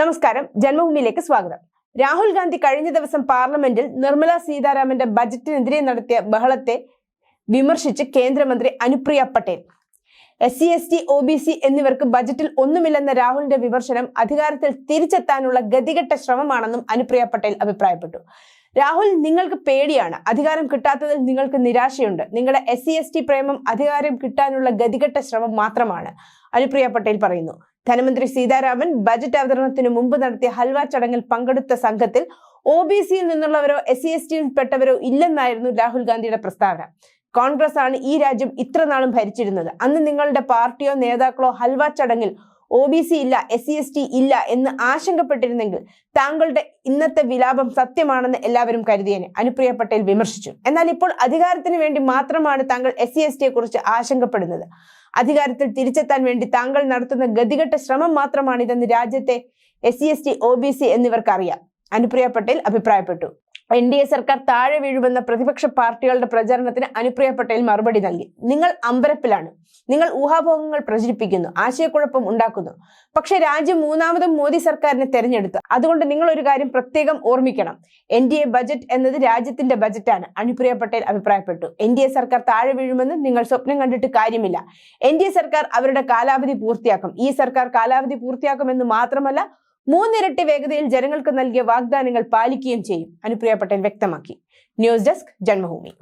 നമസ്കാരം ജന്മഭൂമിയിലേക്ക് സ്വാഗതം. രാഹുൽ ഗാന്ധി കഴിഞ്ഞ ദിവസം പാർലമെന്റിൽ നിർമ്മല സീതാരാമന്റെ ബജറ്റിനെതിരെ നടത്തിയ ബഹളത്തെ വിമർശിച്ച് കേന്ദ്രമന്ത്രി Anupriya Patel. S C S T O B C എന്നിവർക്ക് ബജറ്റിൽ ഒന്നുമില്ലെന്ന രാഹുലിന്റെ വിമർശനം അധികാരത്തിൽ തിരിച്ചെത്താനുള്ള ഗതികെട്ട ശ്രമമാണെന്നും അനുപ്രിയ പട്ടേൽ അഭിപ്രായപ്പെട്ടു. രാഹുൽ നിങ്ങൾക്ക് പേടിയാണ്. അധികാരം കിട്ടാത്തതിൽ നിങ്ങൾക്ക് നിരാശയുണ്ട്. നിങ്ങളുടെ എസ് സി എസ് ടി പ്രേമം അധികാരം കിട്ടാനുള്ള ഗതികെട്ട ശ്രമം മാത്രമാണ് അനുപ്രിയ പട്ടേൽ പറയുന്നു. ധനമന്ത്രി സീതാരാമൻ ബജറ്റ് അവതരണത്തിന് മുമ്പ് നടത്തിയ ഹൽവ ചടങ്ങിൽ പങ്കെടുത്ത സംഘത്തിൽ ഒ ബി സിയിൽ നിന്നുള്ളവരോ എസ് സി എസ് ടിയിൽ പെട്ടവരോ ഇല്ലെന്നായിരുന്നു രാഹുൽ ഗാന്ധിയുടെ പ്രസ്താവന. കോൺഗ്രസ് ആണ് ഈ രാജ്യം ഇത്ര നാളും ഭരിച്ചിരുന്നത്. അന്ന് നിങ്ങളുടെ പാർട്ടിയോ നേതാക്കളോ ഹൽവ ചടങ്ങിൽ ഒ ബി സി ഇല്ല എസ് സി എസ് ടി ഇല്ല എന്ന് ആശങ്കപ്പെട്ടിരുന്നെങ്കിൽ താങ്കളുടെ ഇന്നത്തെ വിലാപം സത്യമാണെന്ന് എല്ലാവരും കരുതിയേനെ. അനുപ്രിയ പട്ടേൽ വിമർശിച്ചു. എന്നാൽ ഇപ്പോൾ അധികാരത്തിന് വേണ്ടി മാത്രമാണ് താങ്കൾ എസ് സി എസ് ടിയെ കുറിച്ച് ആശങ്കപ്പെടുന്നത്. അധികാരത്തിൽ തിരിച്ചെത്താൻ വേണ്ടി താങ്കൾ നടത്തുന്ന ഗതികെട്ട ശ്രമം മാത്രമാണിതെന്ന് രാജ്യത്തെ S C S T O B C എന്നിവർക്കറിയാം. Anupriya Patel അഭിപ്രായപ്പെട്ടു. എൻ ഡി എ സർക്കാർ താഴെ വീഴുമെന്ന പ്രതിപക്ഷ പാർട്ടികളുടെ പ്രചരണത്തിന് അനുപ്രിയ പട്ടേൽ മറുപടി നൽകി. നിങ്ങൾ അമ്പരപ്പിലാണ്. നിങ്ങൾ ഊഹാഭോഗങ്ങൾ പ്രചരിപ്പിക്കുന്നു. ആശയക്കുഴപ്പം ഉണ്ടാക്കുന്നു. പക്ഷെ രാജ്യം മൂന്നാമതും മോദി സർക്കാരിനെ തെരഞ്ഞെടുത്തു. അതുകൊണ്ട് നിങ്ങൾ ഒരു കാര്യം പ്രത്യേകം ഓർമ്മിക്കണം. എൻ ഡി എ ബജറ്റ് എന്നത് രാജ്യത്തിന്റെ ബജറ്റാണ്. അനുപ്രിയ പട്ടേൽ അഭിപ്രായപ്പെട്ടു. എൻ ഡി എ സർക്കാർ താഴെ വീഴുമെന്ന് നിങ്ങൾ സ്വപ്നം കണ്ടിട്ട് കാര്യമില്ല. എൻ ഡി എ സർക്കാർ അവരുടെ കാലാവധി പൂർത്തിയാക്കും. ഈ സർക്കാർ കാലാവധി പൂർത്തിയാക്കുമെന്ന് മാത്രമല്ല മൂന്നിരട്ടി വേഗതയിൽ ജനങ്ങൾക്ക് നൽകിയ വാഗ്ദാനങ്ങൾ പാലിക്കുകയും ചെയ്യും. അനുപ്രിയ പട്ടേൽ വ്യക്തമാക്കി. News desk Janmabhumi.